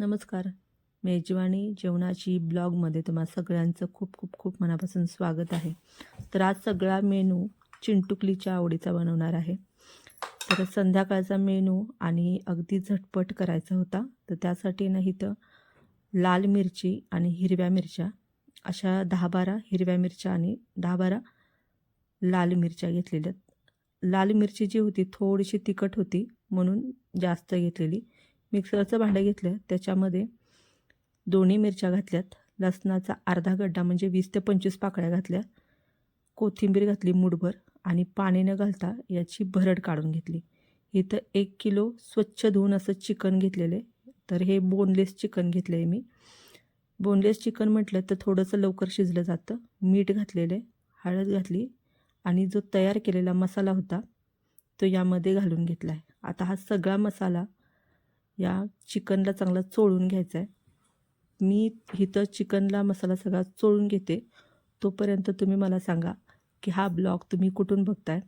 नमस्कार. मेजवानी जेवणाची ब्लॉगमध्ये तुम्हा सगळ्यांचं खूप खूप खूप मनापासून स्वागत आहे. तर आज सगळा मेनू चिंटुकलीच्या आवडीचा बनवणार आहे. तर संध्याकाळचा मेनू आणि अगदी झटपट करायचा होता तर त्यासाठी नाही तर लाल मिरची आणि हिरव्या मिरच्या अशा दहा बारा हिरव्या मिरच्या आणि दहा बारा लाल मिरच्या घेतलेल्या लाल मिरची जी होती थोडीशी तिखट होती म्हणून जास्त घेतलेली. मिक्सरचं भांडं घेतलं त्याच्यामध्ये दोन्ही मिरच्या घातल्यात. लसणाचा अर्धा गड्डा म्हणजे वीस ते पंचवीस पाकळ्या घातल्या. कोथिंबीर घातली मुठभर आणि पाणी न घालता याची भरड काढून घेतली. इथं एक किलो स्वच्छ धुवून असं चिकन घेतलेले तर हे बोनलेस चिकन घेतलं आहे मी. बोनलेस चिकन म्हटलं तर थोडंसं लवकर शिजलं जातं. मीठ घातलेलं आहे हळद घातली आणि जो तयार केलेला मसाला होता तो यामध्ये घालून घेतला आहे आता हा सगळा मसाला या चिकनला चांगला चोळून घ्यायचा आहे मी इथं चिकनला मसाला सगळा चोळून घेते. तोपर्यंत तुम्ही मला सांगा की हा ब्लॉग तुम्ही कुठून बघताय.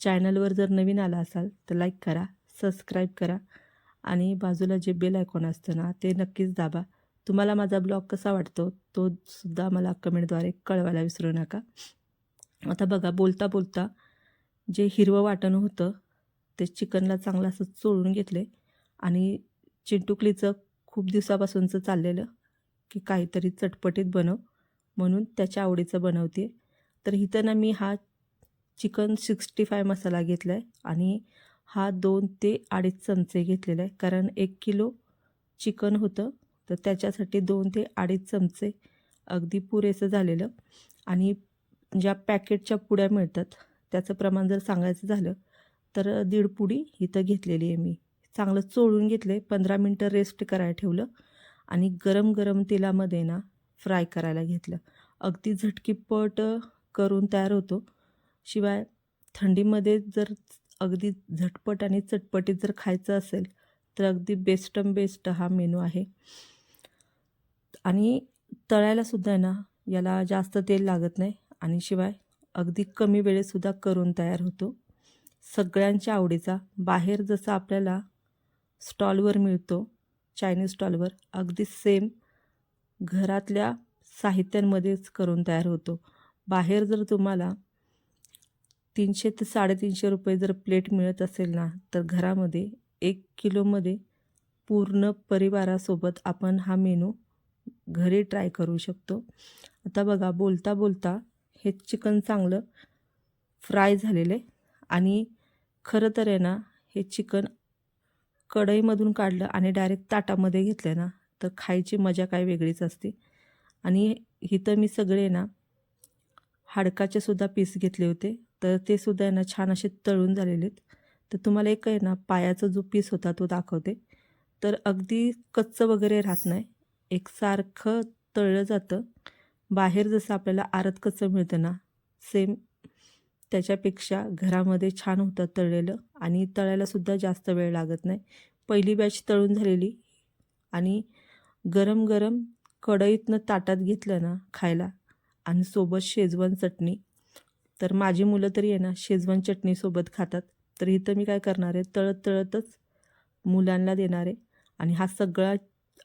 चॅनलवर जर नवीन आला असाल तर लाईक करा सबस्क्राईब करा आणि बाजूला जे बेल आयकॉन असतं ना ते नक्कीच दाबा. तुम्हाला माझा ब्लॉग कसा वाटतो तो सुद्धा मला कमेंटद्वारे कळवायला विसरू नका. आता बघा बोलता बोलता जे हिरवं वाटण होतं ते चिकनला चांगलं असं चोळून घेतले. आणि चिंटुकलीचं खूप दिवसापासूनचं चाललेलं की काहीतरी चटपटीत बनव म्हणून त्याच्या आवडीचं बनवते तर इथं ना मी हा चिकन सिक्स्टी फाय मसाला घेतला आहे आणि हा दोन ते अडीच चमचे घेतलेला आहे. कारण एक किलो चिकन होतं तर त्याच्यासाठी दोन ते अडीच चमचे अगदी पुरेसं झालेलं. आणि ज्या पॅकेटच्या पुड्या मिळतात त्याचं प्रमाण जर सांगायचं झालं तर दीड पुडी इथं घेतलेली आहे मी. चांगलं चोळून घेतले पंधरा मिनटं रेस्ट करायला ठेवलं आणि गरम गरम तेलामध्ये ना फ्राय करायला घेतलं. अगदी झटकीपट करून तयार होतो. शिवाय थंडीमध्ये जर अगदी झटपट आणि चटपटीत जर खायचं असेल तर अगदी बेस्टम बेस्ट हा मेनू आहे. आणि तळायलासुद्धा ना याला जास्त तेल लागत नाही आणि शिवाय अगदी कमी वेळेतसुद्धा करून तयार होतो. सगळ्यांच्या आवडीचा बाहेर जसं आपल्याला स्टॉलवर मिळतो. चायनीज स्टॉलवर अगदी सेम घरातल्या साहित्यांमध्येच करून तयार होतो. बाहेर जर तुम्हाला तीनशे ते साडेतीनशे रुपये जर प्लेट मिळत असेल ना तर घरामध्ये एक किलोमध्ये पूर्ण परिवारासोबत आपण हा मेनू घरी ट्राय करू शकतो. आता बघा बोलता बोलता हे चिकन चांगलं फ्राय झालेलं आहे. आणि खरं तर आहे ना हे चिकन कढईमधून काढलं आणि डायरेक्ट ताटामध्ये घेतलं ना तर खायची मजा काय वेगळीच असते. आणि इथं मी सगळे ना हाडकाचे सुद्धा पीस घेतले होते. तर ते सुद्धा आहे ना छान असे तळून झालेले आहेत. तर तुम्हाला एक आहे ना पायाचा जो पीस होता तो दाखवते. तर अगदी कच्चं वगैरे राहत नाही. एकसारखं तळलं जातं. बाहेर जसं आपल्याला आरत कच्चं मिळतं ना सेम त्याच्यापेक्षा घरामध्ये छान होतं तळलेलं आणि तळायलासुद्धा जास्त वेळ लागत नाही. पहिली बॅच तळून झालेली आणि गरम गरम कढईतनं ताटात घेतलं ना खायला आणि सोबत शेजवान चटणी. तर माझी मुलं तरी आहे ना शेजवान चटणीसोबत खातात. तर इथं मी काय करणार आहे? तळत तळतच मुलांना देणार आहे. आणि हा सगळा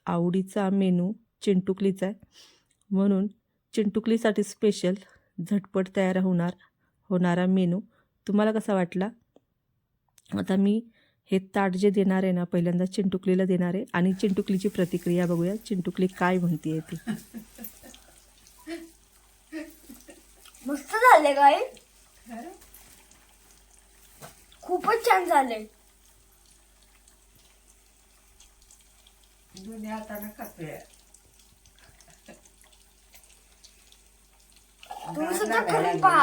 आवडीचा मेनू चिंटुकलीचा आहे. म्हणून चिंटुकलीसाठी स्पेशल झटपट तयार होणार होणारा मेनू. तुम्हाला कसा वाटला? आता मी हे ताट जे देणार आहे ना पहिल्यांदा चिंटुकलीला देणार आहे आणि चिंटुकलीची प्रतिक्रिया बघूया. चिंटुकली काय म्हणते ती? मस्त झाले काय खूपच छान झाले. तुम्ही सुद्धा करून पहा.